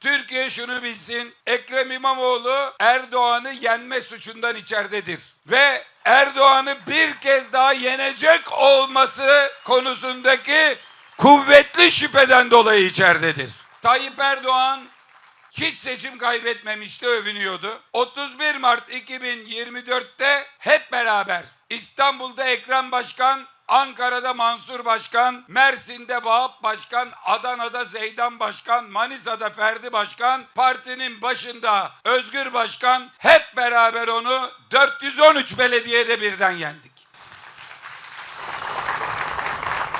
Türkiye şunu bilsin. Ekrem İmamoğlu Erdoğan'ı yenme suçundan içeridedir. Ve Erdoğan'ı bir kez daha yenecek olması konusundaki kuvvetli şüpheden dolayı içeridedir. Tayyip Erdoğan hiç seçim kaybetmemişti övünüyordu. 31 Mart 2024'te hep beraber İstanbul'da Ekrem Başkan, Ankara'da Mansur Başkan, Mersin'de Vahap Başkan, Adana'da Zeydan Başkan, Manisa'da Ferdi Başkan, partinin başında Özgür Başkan hep beraber onu 413 belediyede birden yendik.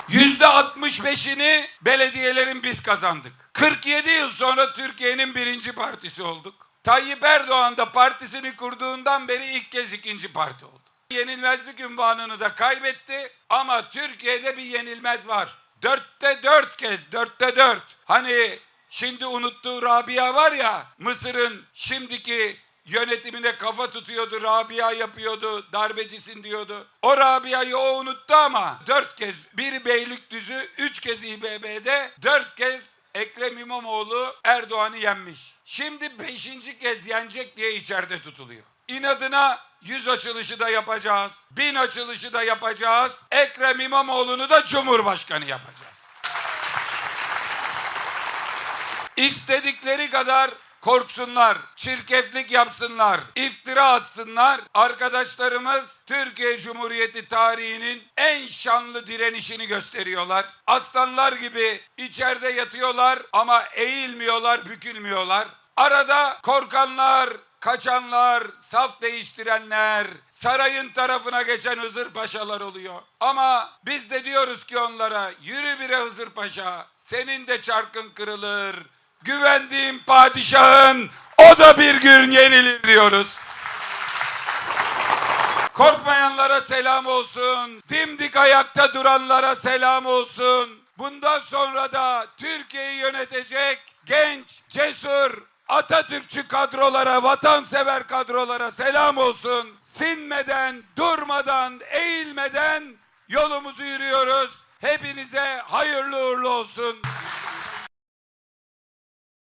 Yüzde 65'ini belediyelerin biz kazandık. 47 yıl sonra Türkiye'nin birinci partisi olduk. Tayyip Erdoğan da partisini kurduğundan beri ilk kez ikinci parti oldu. Yenilmezlik ünvanını da kaybetti ama Türkiye'de bir yenilmez var. Dörtte dört kez, dörtte dört. Hani şimdi unuttuğu Rabia var ya Mısır'ın şimdiki yönetimine kafa tutuyordu, Rabia yapıyordu, darbecisin diyordu. O Rabia'yı o unuttu ama dört kez, bir Beylikdüzü, üç kez İBB'de, dört kez Ekrem İmamoğlu Erdoğan'ı yenmiş. Şimdi beşinci kez yenecek diye içeride tutuluyor. İnadına yüz açılışı da yapacağız, bin açılışı da yapacağız, Ekrem İmamoğlu'nu da Cumhurbaşkanı yapacağız. İstedikleri kadar korksunlar, çirkeflik yapsınlar, iftira atsınlar. Arkadaşlarımız Türkiye Cumhuriyeti tarihinin en şanlı direnişini gösteriyorlar. Aslanlar gibi içeride yatıyorlar ama eğilmiyorlar, bükülmüyorlar. Arada korkanlar, kaçanlar, saf değiştirenler, sarayın tarafına geçen Hızır Paşalar oluyor. Ama biz de diyoruz ki onlara yürü bire Hızır Paşa, senin de çarkın kırılır. Güvendiğim padişahın o da bir gün yenilir diyoruz. Korkmayanlara selam olsun. Dimdik ayakta duranlara selam olsun. Bundan sonra da Türkiye'yi yönetecek Atatürkçü kadrolara, vatansever kadrolara selam olsun. Sinmeden, durmadan, eğilmeden yolumuzu yürüyoruz. Hepinize hayırlı uğurlu olsun.